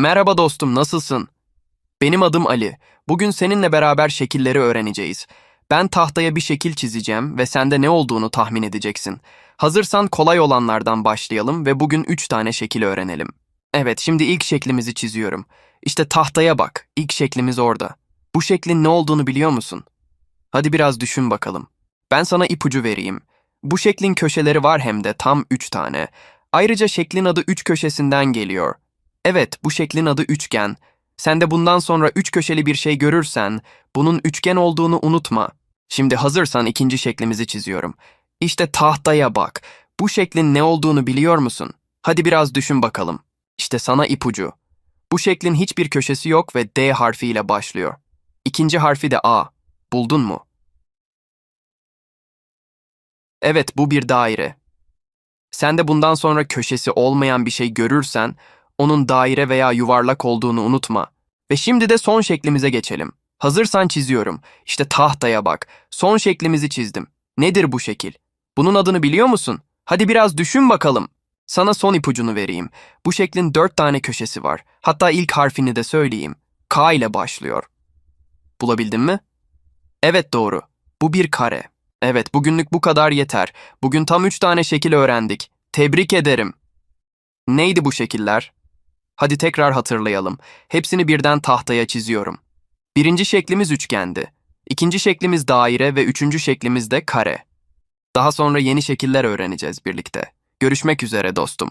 Merhaba dostum, nasılsın? Benim adım Ali. Bugün seninle beraber şekilleri öğreneceğiz. Ben tahtaya bir şekil çizeceğim ve sen de ne olduğunu tahmin edeceksin. Hazırsan kolay olanlardan başlayalım ve bugün üç tane şekil öğrenelim. Evet, şimdi ilk şeklimizi çiziyorum. İşte tahtaya bak, ilk şeklimiz orada. Bu şeklin ne olduğunu biliyor musun? Hadi biraz düşün bakalım. Ben sana ipucu vereyim. Bu şeklin köşeleri var hem de tam üç tane. Ayrıca şeklin adı üç köşesinden geliyor. Evet, bu şeklin adı üçgen. Sen de bundan sonra üç köşeli bir şey görürsen, bunun üçgen olduğunu unutma. Şimdi hazırsan ikinci şeklimizi çiziyorum. İşte tahtaya bak. Bu şeklin ne olduğunu biliyor musun? Hadi biraz düşün bakalım. İşte sana ipucu. Bu şeklin hiçbir köşesi yok ve D harfiyle başlıyor. İkinci harfi de A. Buldun mu? Evet, bu bir daire. Sen de bundan sonra köşesi olmayan bir şey görürsen, onun daire veya yuvarlak olduğunu unutma. Ve şimdi de son şeklimize geçelim. Hazırsan çiziyorum. İşte tahtaya bak. Son şeklimizi çizdim. Nedir bu şekil? Bunun adını biliyor musun? Hadi biraz düşün bakalım. Sana son ipucunu vereyim. Bu şeklin dört tane köşesi var. Hatta ilk harfini de söyleyeyim. K ile başlıyor. Bulabildin mi? Evet doğru. Bu bir kare. Evet bugünlük bu kadar yeter. Bugün tam üç tane şekil öğrendik. Tebrik ederim. Neydi bu şekiller? Hadi tekrar hatırlayalım. Hepsini birden tahtaya çiziyorum. Birinci şeklimiz üçgendi. İkinci şeklimiz daire ve üçüncü şeklimiz de kare. Daha sonra yeni şekiller öğreneceğiz birlikte. Görüşmek üzere dostum.